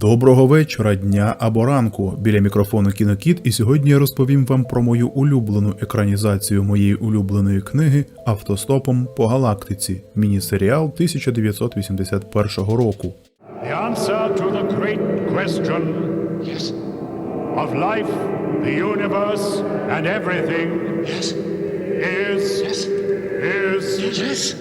Доброго вечора, дня або ранку. Біля мікрофону Кінокіт, і сьогодні я розповім вам про мою улюблену екранізацію моєї улюбленої книги Автостопом по галактиці. Міні-серіал 1981 року. The answer to the great question Yes, of life, the universe, and everything yes, is. yes, is. yes.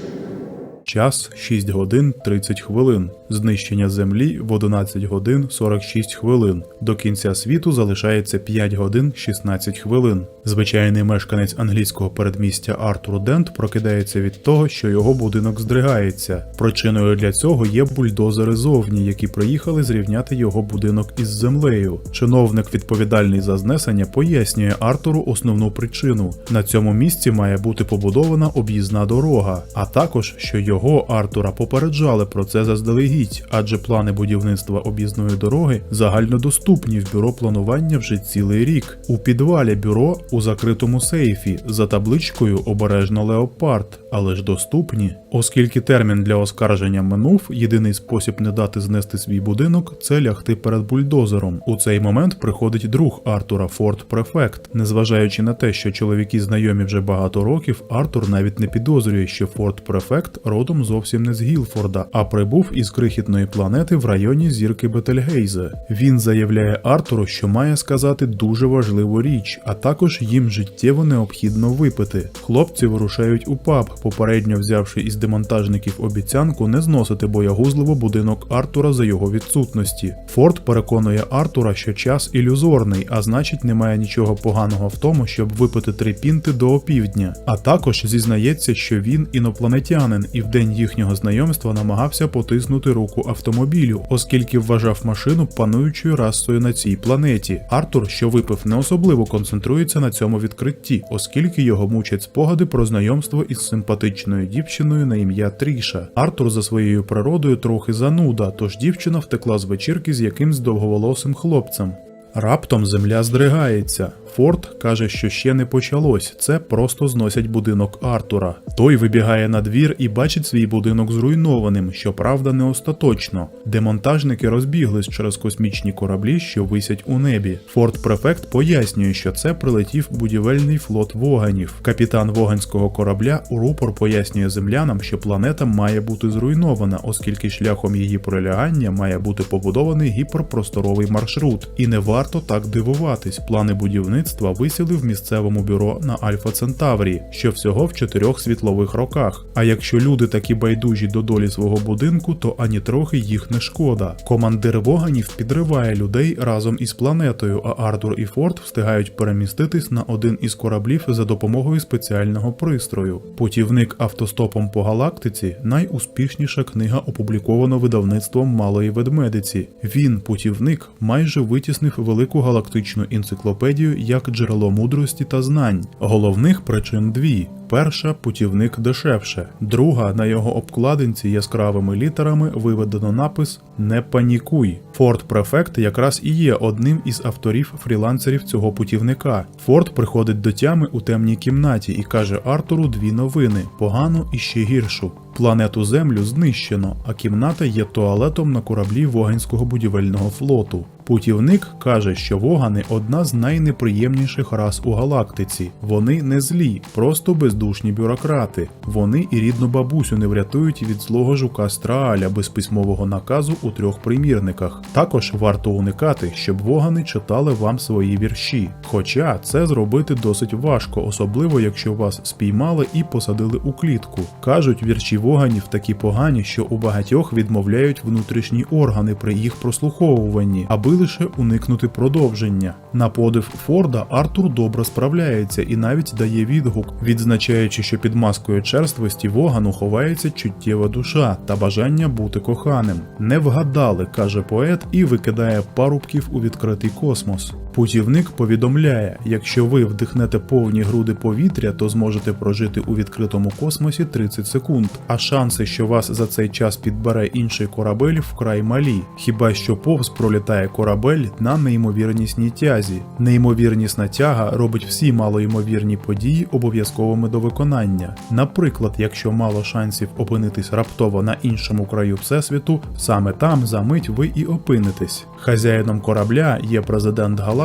Час 6 годин 30 хвилин. Знищення Землі в 11 годин 46 хвилин. До кінця світу залишається 5 годин 16 хвилин. Звичайний мешканець англійського передмістя Артур Дент прокидається від того, що його будинок здригається. Причиною для цього є бульдозери зовні, які приїхали зрівняти його будинок із землею. Чиновник, відповідальний за знесення, пояснює Артуру основну причину. На цьому місці має бути побудована об'їзна дорога, а також що його Артура попереджали про це заздалегідь, адже плани будівництва об'їзної дороги загальнодоступні в бюро планування вже цілий рік. У підвалі бюро у закритому сейфі за табличкою обережно леопард, але ж доступні. Оскільки термін для оскарження минув, єдиний спосіб не дати знести свій будинок це лягти перед бульдозером. У цей момент приходить друг Артура Форд Префект. Незважаючи на те, що чоловіки знайомі вже багато років, Артур навіть не підозрює, що Форд Префект родом зовсім не з Гілфорда, а прибув із крихітної планети в районі зірки Бетельгейзе. Він заявляє Артуру, що має сказати дуже важливу річ, а також їм життєво необхідно випити. Хлопці вирушають у паб, попередньо взявши із демонтажників обіцянку не зносити боягузливо будинок Артура за його відсутності. Форд переконує Артура, що час ілюзорний, а значить немає нічого поганого в тому, щоб випити три пінти до опівдня. А також зізнається, що він інопланетянин і в день їхнього знайомства намагався потиснути руку автомобілю, оскільки вважав машину пануючою расою на цій планеті. Артур, що випив, не особливо концентрується на цьому відкритті, оскільки його мучать спогади про знайомство із симпатичною дівчиною на ім'я Тріша. Артур за своєю природою трохи зануда, тож дівчина втекла з вечірки з якимсь довговолосим хлопцем. Раптом земля здригається. Форд каже, що ще не почалось, це просто зносять будинок Артура. Той вибігає на двір і бачить свій будинок зруйнованим, щоправда, не остаточно. Демонтажники розбіглись через космічні кораблі, що висять у небі. Форд Префект пояснює, що це прилетів будівельний флот воганів. Капітан воганського корабля у рупор пояснює землянам, що планета має бути зруйнована, оскільки шляхом її пролягання має бути побудований гіперпросторовий маршрут. І не варто так дивуватись. Плани будівництва висіли в місцевому бюро на Альфа Центаврі, що всього в чотирьох світлових роках. А якщо люди такі байдужі до долі свого будинку, то ані трохи їх не шкода. Командир воганів підриває людей разом із планетою, а Артур і Форд встигають переміститись на один із кораблів за допомогою спеціального пристрою. Путівник автостопом по галактиці найуспішніша книга опублікована видавництвом малої ведмедиці. Він, путівник, майже витіснив велику галактичну енциклопедію як джерело мудрості та знань. Головних причин дві. Перша путівник дешевше, друга на його обкладинці яскравими літерами виведено напис Не панікуй. Форд Префект якраз і є одним із авторів фрілансерів цього путівника. Форд приходить до тями у темній кімнаті і каже Артуру дві новини: погану і ще гіршу. Планету Землю знищено, а кімната є туалетом на кораблі Воганського будівельного флоту. Путівник каже, що вогани одна з найнеприємніших рас у галактиці. Вони не злі, просто бездушні бюрократи. Вони і рідну бабусю не врятують від злого жука Страаля без письмового наказу у трьох примірниках. Також варто уникати, щоб вогани читали вам свої вірші. Хоча це зробити досить важко, особливо якщо вас спіймали і посадили у клітку. Кажуть, вірші воганів такі погані, що у багатьох відмовляють внутрішні органи при їх прослуховуванні, аби лише уникнути продовження. На подив Форда Артур добре справляється і навіть дає відгук, відзначаючи, що під маскою черствості вогану ховається чуттєва душа та бажання бути коханим. Не вгадали, каже поет, і викидає парубків у відкритий космос. Путівник повідомляє, якщо ви вдихнете повні груди повітря, то зможете прожити у відкритому космосі 30 секунд, а шанси, що вас за цей час підбере інший корабель, вкрай малі. Хіба що повз пролітає корабель на неймовірнісній тязі. Неймовірнісна тяга робить всі малоймовірні події обов'язковими до виконання. Наприклад, якщо мало шансів опинитись раптово на іншому краю всесвіту, саме там за мить ви і опинитесь. Хазяїном корабля є президент галактики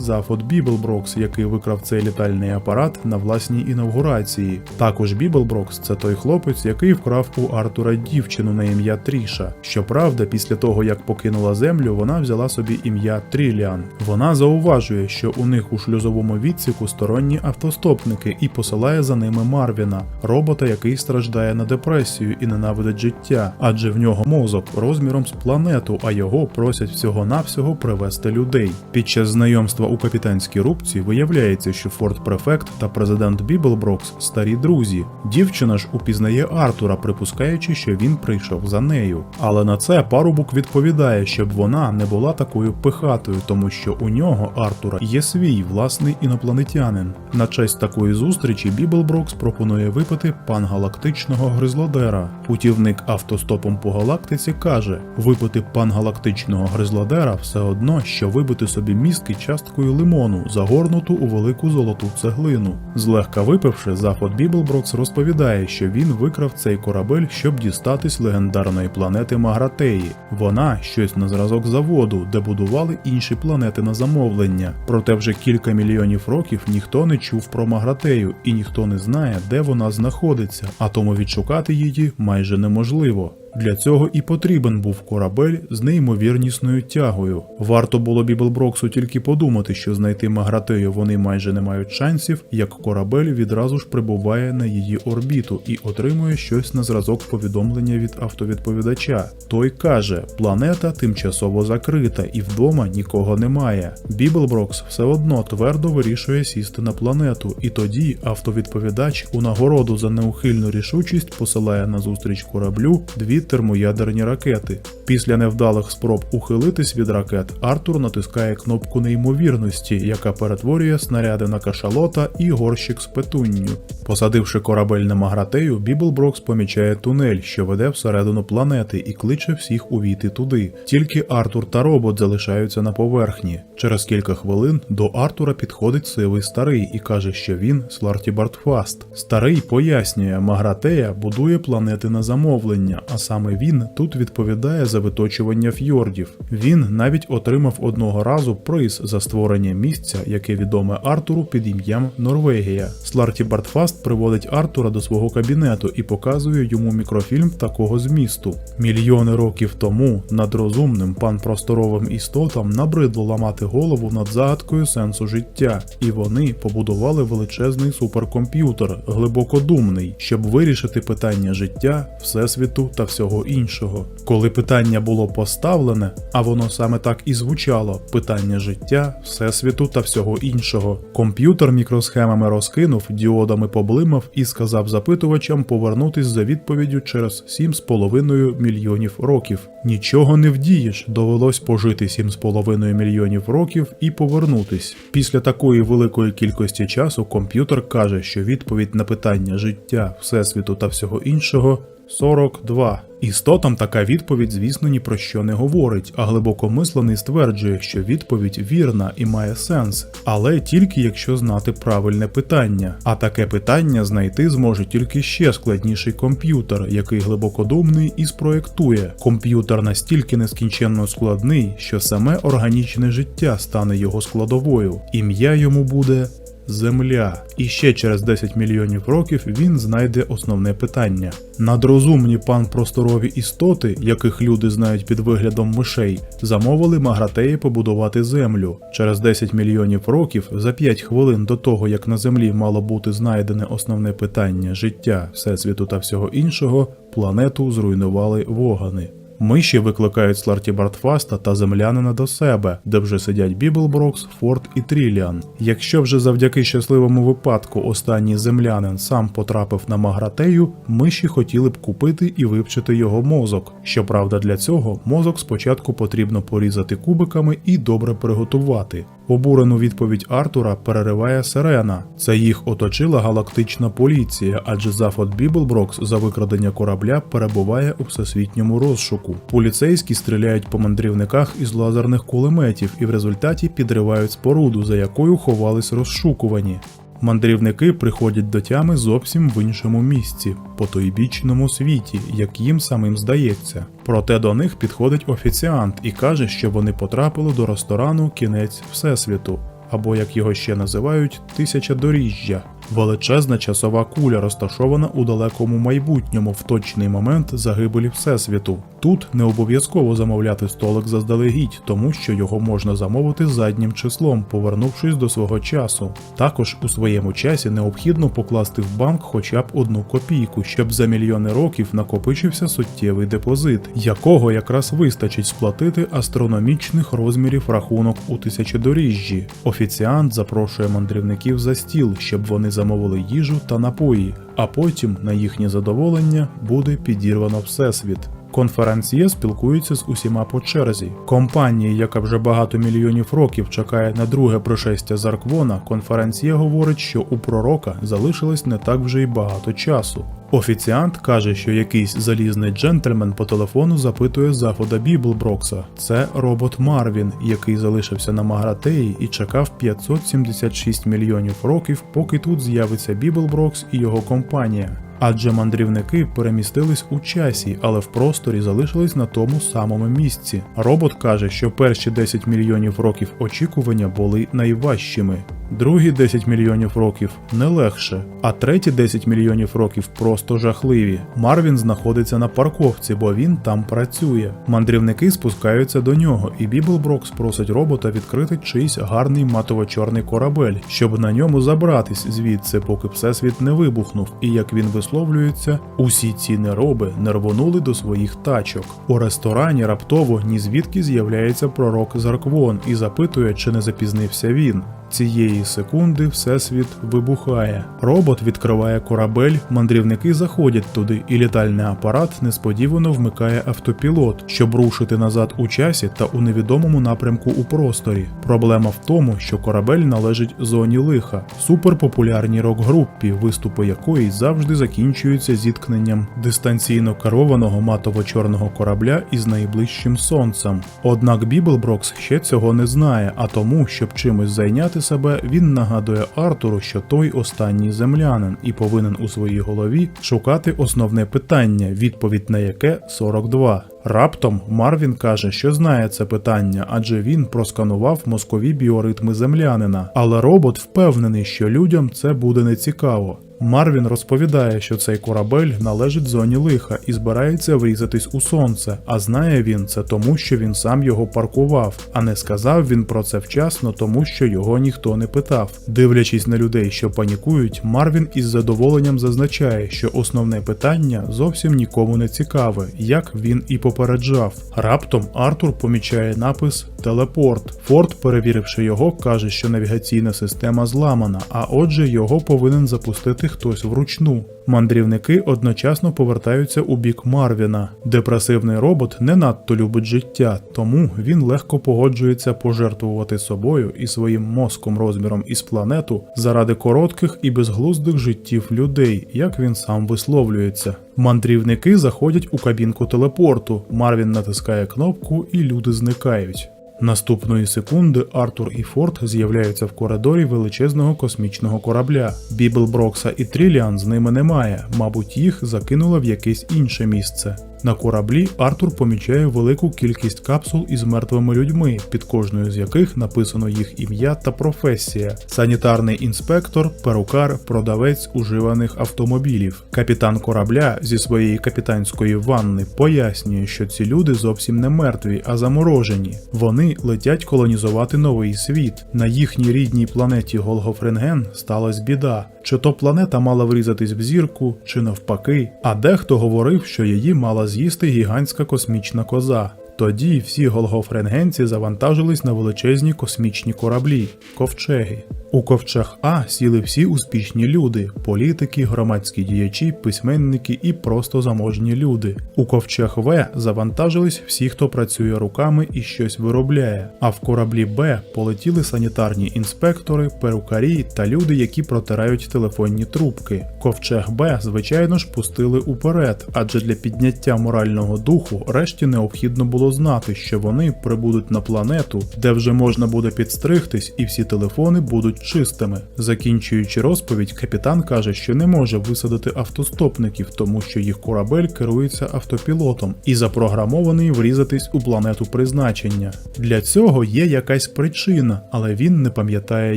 Зафот Біблброкс, який викрав цей літальний апарат на власній інавгурації. Також Біблброкс це той хлопець, який вкрав у Артура дівчину на ім'я Тріша. Щоправда, після того як покинула землю, вона взяла собі ім'я Тріліан. Вона зауважує, що у них у шлюзовому відсіку сторонні автостопники і посилає за ними Марвіна, робота, який страждає на депресію і ненавидить життя, адже в нього мозок розміром з планету, а його просять всього-навсього привезти людей. Під час знайомства у капітанській рубці виявляється, що Форт Префект та президент Біблброкс старі друзі. Дівчина ж упізнає Артура, припускаючи, що він прийшов за нею. Але на це парубок відповідає, щоб вона не була такою пихатою, тому що у нього Артура є свій власний інопланетянин. На честь такої зустрічі Біблброкс пропонує випити пангалактичного гризлодера. Путівник автостопом по галактиці каже: випити пангалактичного гризлодера все одно, що вибити собі мізки часткою лимону, загорнуту у велику золоту цеглину. Злегка випивши, Зафот Біблброкс розповідає, що він викрав цей корабель, щоб дістатись легендарної планети Магратеї. Вона щось на зразок заводу, де будували інші планети на замовлення. Проте вже кілька мільйонів років ніхто не чув про Магратею і ніхто не знає, де вона знаходиться, а тому відшукати її майже неможливо. Для цього і потрібен був корабель з неймовірнісною тягою. Варто було Біблброксу тільки подумати, що знайти Магратею вони майже не мають шансів, як корабель відразу ж прибуває на її орбіту і отримує щось на зразок повідомлення від автовідповідача. Той каже: планета тимчасово закрита і вдома нікого немає. Біблброкс все одно твердо вирішує сісти на планету, і тоді автовідповідач у нагороду за неухильну рішучість посилає на зустріч кораблю дві термоядерні ракети. Після невдалих спроб ухилитись від ракет, Артур натискає кнопку неймовірності, яка перетворює снаряди на кашалота і горщик з петунню. Посадивши корабель на Магратею, Біблброкс помічає тунель, що веде всередину планети, і кличе всіх увійти туди. Тільки Артур та робот залишаються на поверхні. Через кілька хвилин до Артура підходить сивий старий і каже, що він Сларті Бартфаст. Старий пояснює, Магратея будує планети на замовлення, а саме він тут відповідає за виточування фьордів. Він навіть отримав одного разу приз за створення місця, яке відоме Артуру під ім'ям Норвегія. Сларті Бартфаст приводить Артура до свого кабінету і показує йому мікрофільм такого змісту. Мільйони років тому над розумним панпросторовим істотам набридло ламати голову над загадкою сенсу життя, і вони побудували величезний суперкомп'ютер, глибокодумний, щоб вирішити питання життя, всесвіту та всього іншого. Коли питання було поставлене, а воно саме так і звучало: питання життя, всесвіту та всього іншого. Комп'ютер мікросхемами розкинув, діодами поблимав і сказав запитувачам повернутись за відповіддю через 7,5 мільйонів років. Нічого не вдієш, довелось пожити 7,5 мільйонів років і повернутись. Після такої великої кількості часу комп'ютер каже, що відповідь на питання життя, всесвіту та всього іншого 42. Істотам така відповідь, звісно, ні про що не говорить, а глибокомислений стверджує, що відповідь вірна і має сенс, але тільки якщо знати правильне питання. А таке питання знайти зможе тільки ще складніший комп'ютер, який глибокодумний і спроєктує. Комп'ютер настільки нескінченно складний, що саме органічне життя стане його складовою. Ім'я йому буде Земля. І ще через 10 мільйонів років він знайде основне питання. Надрозумні панпросторові істоти, яких люди знають під виглядом мишей, замовили Магратеї побудувати землю. Через 10 мільйонів років, за 5 хвилин до того, як на землі мало бути знайдене основне питання життя, всесвіту та всього іншого, планету зруйнували вогани. Миші викликають Сларті Бартфаста та землянина до себе, де вже сидять Біблброкс, Форд і Тріліан. Якщо вже завдяки щасливому випадку останній землянин сам потрапив на Магратею, миші хотіли б купити і вивчити його мозок. Щоправда, для цього мозок спочатку потрібно порізати кубиками і добре приготувати. Обурену відповідь Артура перериває Сирена. Це їх оточила галактична поліція, адже Зафот Біблброкс за викрадення корабля перебуває у всесвітньому розшуку. Поліцейські стріляють по мандрівниках із лазерних кулеметів і в результаті підривають споруду, за якою ховались розшукувані. Мандрівники приходять до тями зовсім в іншому місці, потойбічному світі, як їм самим здається. Проте до них підходить офіціант і каже, що вони потрапили до ресторану Кінець Всесвіту, або як його ще називають, Тисячадоріжжя. Величезна часова куля розташована у далекому майбутньому в точний момент загибелі Всесвіту. Тут не обов'язково замовляти столик заздалегідь, тому що його можна замовити заднім числом, повернувшись до свого часу. Також у своєму часі необхідно покласти в банк хоча б одну копійку, щоб за мільйони років накопичився суттєвий депозит, якого якраз вистачить сплатити астрономічних розмірів рахунок у тисячодоріжжі. Офіціант запрошує мандрівників за стіл, щоб вони замовили їжу та напої, а потім на їхнє задоволення буде підірвано всесвіт. Конференціє спілкується з усіма по черзі. Компанія, яка вже багато мільйонів років чекає на друге пришестя Зарквона, конференціє говорить, що у пророка залишилось не так вже й багато часу. Офіціант каже, що якийсь залізний джентльмен по телефону запитує захода Біблброкса. Це робот Марвін, який залишився на Магратеї і чекав 576 мільйонів років, поки тут з'явиться Біблброкс і його компанія. Адже мандрівники перемістились у часі, але в просторі залишились на тому самому місці. Робот каже, що перші 10 мільйонів років очікування були найважчими. Другі 10 мільйонів років не легше, а треті 10 мільйонів років просто жахливі. Марвін знаходиться на парковці, бо він там працює. Мандрівники спускаються до нього, і Біблброкс просить робота відкрити чийсь гарний матово-чорний корабель, щоб на ньому забратись звідси, поки всесвіт не вибухнув. І як він висловлюється, усі ці нероби нервонули до своїх тачок. У ресторані раптово ні звідки з'являється пророк Зарквон і запитує, чи не запізнився він. Цієї секунди всесвіт вибухає. Робот відкриває корабель, мандрівники заходять туди, і літальний апарат несподівано вмикає автопілот, щоб рушити назад у часі та у невідомому напрямку у просторі. Проблема в тому, що корабель належить зоні лиха, суперпопулярній рок-групі, виступи якої завжди закінчуються зіткненням дистанційно керованого матово-чорного корабля із найближчим сонцем. Однак Біблброкс ще цього не знає, а тому, щоб чимось зайняти себе, він нагадує Артуру, що той останній землянин і повинен у своїй голові шукати основне питання, відповідь на яке 42. Раптом Марвін каже, що знає це питання, адже він просканував мозкові біоритми землянина. Але робот впевнений, що людям це буде нецікаво. Марвін розповідає, що цей корабель належить зоні лиха і збирається врізатись у сонце, а знає він це тому, що він сам його паркував, а не сказав він про це вчасно, тому що його ніхто не питав. Дивлячись на людей, що панікують, Марвін із задоволенням зазначає, що основне питання зовсім нікому не цікаве, як він і попереджав. Раптом Артур помічає напис Телепорт. Форд, перевіривши його, каже, що навігаційна система зламана, а отже, його повинен запустити хтось вручну. Мандрівники одночасно повертаються у бік Марвіна. Депресивний робот не надто любить життя, тому він легко погоджується пожертвувати собою і своїм мозком розміром із планету заради коротких і безглуздих життів людей, як він сам висловлюється. Мандрівники заходять у кабінку телепорту. Марвін натискає кнопку, і люди зникають. Наступної секунди Артур і Форд з'являються в коридорі величезного космічного корабля. Бібл Брокса і Тріліан з ними немає, мабуть, їх закинуло в якесь інше місце. На кораблі Артур помічає велику кількість капсул із мертвими людьми, під кожною з яких написано їх ім'я та професія: санітарний інспектор, перукар, продавець уживаних автомобілів. Капітан корабля зі своєї капітанської ванни пояснює, що ці люди зовсім не мертві, а заморожені. Вони летять колонізувати новий світ. На їхній рідній планеті Голгофренген сталася біда. Чи то планета мала врізатись в зірку, чи навпаки. А дехто говорив, що її мала з'їсти гігантська космічна коза. Тоді всі голгофренгенці завантажились на величезні космічні кораблі ковчеги. У ковчег А сіли всі успішні люди: політики, громадські діячі, письменники і просто заможні люди. У ковчег В завантажились всі, хто працює руками і щось виробляє. А в кораблі Б полетіли санітарні інспектори, перукарі та люди, які протирають телефонні трубки. Ковчег Б, звичайно ж, пустили уперед, адже для підняття морального духу решті необхідно було знати, що вони прибудуть на планету, де вже можна буде підстригтись, і всі телефони будуть чистими. Закінчуючи розповідь, капітан каже, що не може висадити автостопників, тому що їх корабель керується автопілотом і запрограмований врізатись у планету призначення. Для цього є якась причина, але він не пам'ятає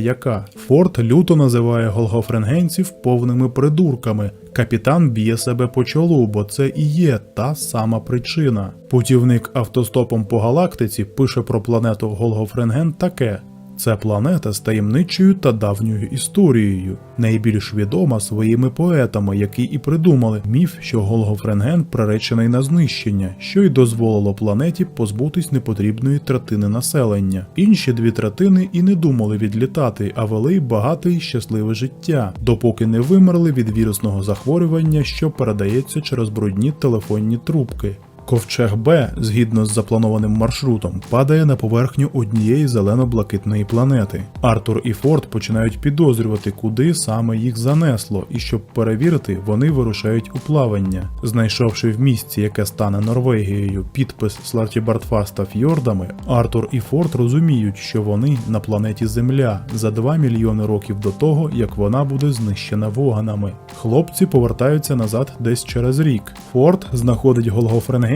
яка. Форд люто називає голгофренгенців повними придурками. Капітан б'є себе по чолу, бо це і є та сама причина. Путівник автостопом по галактиці пише про планету Голгофренген таке. Це планета з таємничою та давньою історією, найбільш відома своїми поетами, які і придумали міф, що Голгофренген приречений на знищення, що й дозволило планеті позбутись непотрібної третини населення. Інші дві третини і не думали відлітати, а вели багате і щасливе життя, допоки не вимерли від вірусного захворювання, що передається через брудні телефонні трубки. Ковчег Б, згідно з запланованим маршрутом, падає на поверхню однієї зелено-блакитної планети. Артур і Форд починають підозрювати, куди саме їх занесло, і щоб перевірити, вони вирушають у плавання. Знайшовши в місці, яке стане Норвегією, підпис Слартібартфаста фьордами, Артур і Форд розуміють, що вони на планеті Земля за 2 мільйони років до того, як вона буде знищена воганами. Хлопці повертаються назад десь через рік. Форд знаходить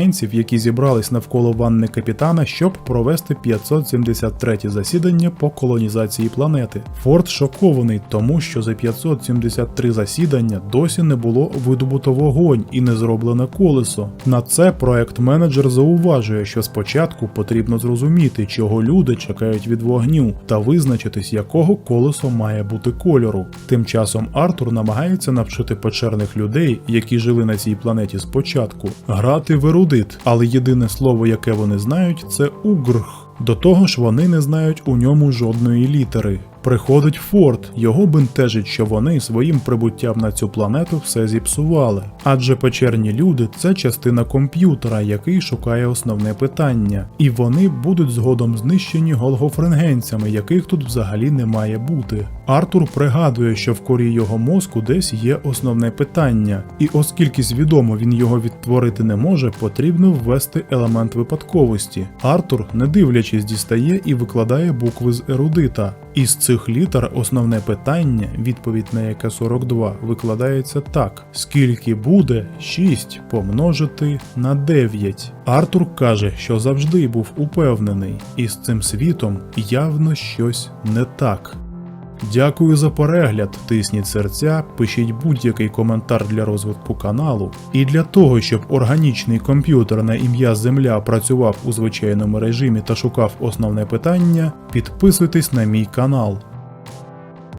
голгофренгенців, які зібрались навколо ванни капітана, щоб провести 573 засідання по колонізації планети. Форд шокований, тому що за 573 засідання досі не було видобуто вогонь і не зроблене колесо. На це проект менеджер зауважує, що спочатку потрібно зрозуміти, чого люди чекають від вогню, та визначитись, якого колесо має бути кольору. Тим часом Артур намагається навчити печерних людей, які жили на цій планеті спочатку, грати в ерудит, але єдине слово, яке вони знають, це угрх. До того ж, вони не знають у ньому жодної літери. Приходить Форд, його бентежить, що вони своїм прибуттям на цю планету все зіпсували. Адже печерні люди це частина комп'ютера, який шукає основне питання, і вони будуть згодом знищені голгофренгенцями, яких тут взагалі не має бути. Артур пригадує, що в корі його мозку десь є основне питання, і оскільки свідомо він його відтворити не може, потрібно ввести елемент випадковості. Артур, не дивлячись, дістає і викладає букви з ерудита. Із цих літер основне питання, відповідь на яке 42, викладається так: скільки буде 6 помножити на 9. Артур каже, що завжди був упевнений, і з цим світом явно щось не так. Дякую за перегляд. Тисніть серця, пишіть будь-який коментар для розвитку каналу. І для того, щоб органічний комп'ютер на ім'я Земля працював у звичайному режимі та шукав основне питання, підписуйтесь на мій канал.